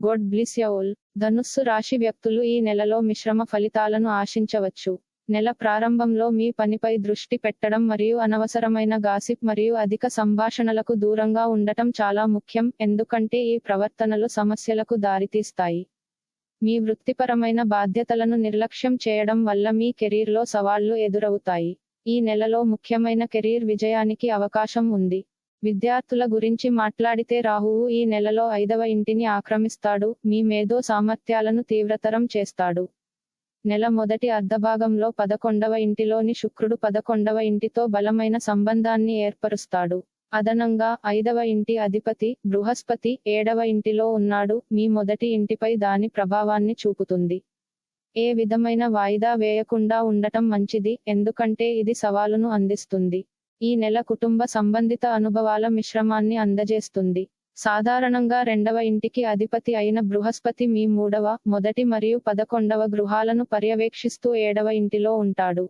Gourd bliss యౌల్ ధనుస్సు రాశి వ్యక్తులు ఈ నెలలో మిశ్రమ ఫలితాలను ఆశించవచ్చు. నెల ప్రారంభంలో మీ పనిపై దృష్టి పెట్టడం మరియు అనవసరమైన గాసిప్ మరియు అధిక సంభాషణలకు దూరంగా ఉండటం చాలా ముఖ్యం ఎందుకంటే ఈ ప్రవర్తనలు సమస్యలకు దారితీస్తాయి. మీ వృత్తిపరమైన బాధ్యతలను నిర్లక్ష్యం చేయడం వల్ల మీ కెరీర్లో సవాళ్ళు ఎదురవుతాయి. ఈ నెలలో ముఖ్యమైన కెరీర్ విజయానికి అవకాశం ఉంది. విద్యార్థుల గురించి మాట్లాడితే రాహువు ఈ నెలలో ఐదవ ఇంటిని ఆక్రమిస్తాడు మీ మేధో సామర్థ్యాలను తీవ్రతరం చేస్తాడు. నెల మొదటి అర్ధభాగంలో పదకొండవ ఇంటిలోని శుక్రుడు పదకొండవ ఇంటితో బలమైన సంబంధాన్ని ఏర్పరుస్తాడు. అదనంగా ఐదవ ఇంటి అధిపతి బృహస్పతి ఏడవ ఇంటిలో ఉన్నాడు మీ మొదటి ఇంటిపై దాని ప్రభావాన్ని చూపుతుంది. ఏ విధమైన వాయిదా వేయకుండా ఉండటం మంచిది ఎందుకంటే ఇది సవాలును అందిస్తుంది. ఈ నెల కుటుంబ సంబంధిత అనుభవాల మిశ్రమాన్ని అందజేస్తుంది. సాధారణంగా రెండవ ఇంటికి అధిపతి అయిన బృహస్పతి మీ మూడవ మొదటి మరియు పదకొండవ గృహాలను పర్యవేక్షిస్తూ ఏడవ ఇంటిలో ఉంటాడు.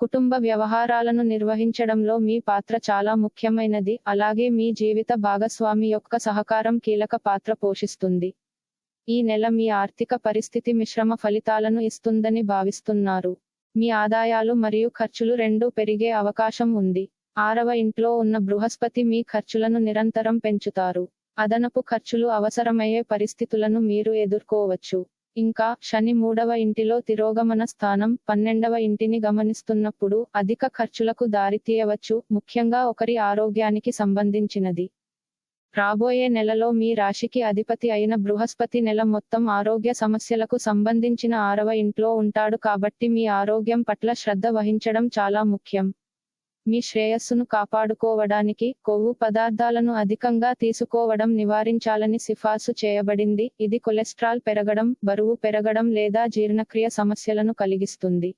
కుటుంబ వ్యవహారాలను నిర్వహించడంలో మీ పాత్ర చాలా ముఖ్యమైనది. అలాగే మీ జీవిత భాగస్వామి యొక్క సహకారం కీలక పాత్ర పోషిస్తుంది. ఈ నెల మీ ఆర్థిక పరిస్థితి మిశ్రమ ఫలితాలను ఇస్తుందని భావిస్తున్నారు. మీ ఆదాయాలు మరియు ఖర్చులు రెండూ పెరిగే అవకాశం ఉంది. ఆరవ ఇంట్లో ఉన్న బృహస్పతి మీ ఖర్చులను నిరంతరం పెంచుతారు. అదనపు ఖర్చులు అవసరమయ్యే పరిస్థితులను మీరు ఎదుర్కోవచ్చు. ఇంకా శని మూడవ ఇంటిలో తిరోగమన స్థానం పన్నెండవ ఇంటిని గమనిస్తున్నప్పుడు అధిక ఖర్చులకు దారితీయవచ్చు. ముఖ్యంగా ఒకరి ఆరోగ్యానికి సంబంధించినది. రాబోయే నెలలో మీ రాశికి అధిపతి అయిన బృహస్పతి నెల మొత్తం ఆరోగ్య సమస్యలకు సంబంధించిన ఆరవ ఇంట్లో ఉంటాడు కాబట్టి మీ ఆరోగ్యం పట్ల శ్రద్ధ వహించడం చాలా ముఖ్యం. మీ శ్రేయస్సును కాపాడుకోవడానికి కొవ్వు పదార్థాలను అధికంగా తీసుకోవడం నివారించాలని సిఫార్సు చేయబడింది. ఇది కొలెస్ట్రాల్ పెరగడం బరువు పెరగడం లేదా జీర్ణక్రియ సమస్యలను కలిగిస్తుంది.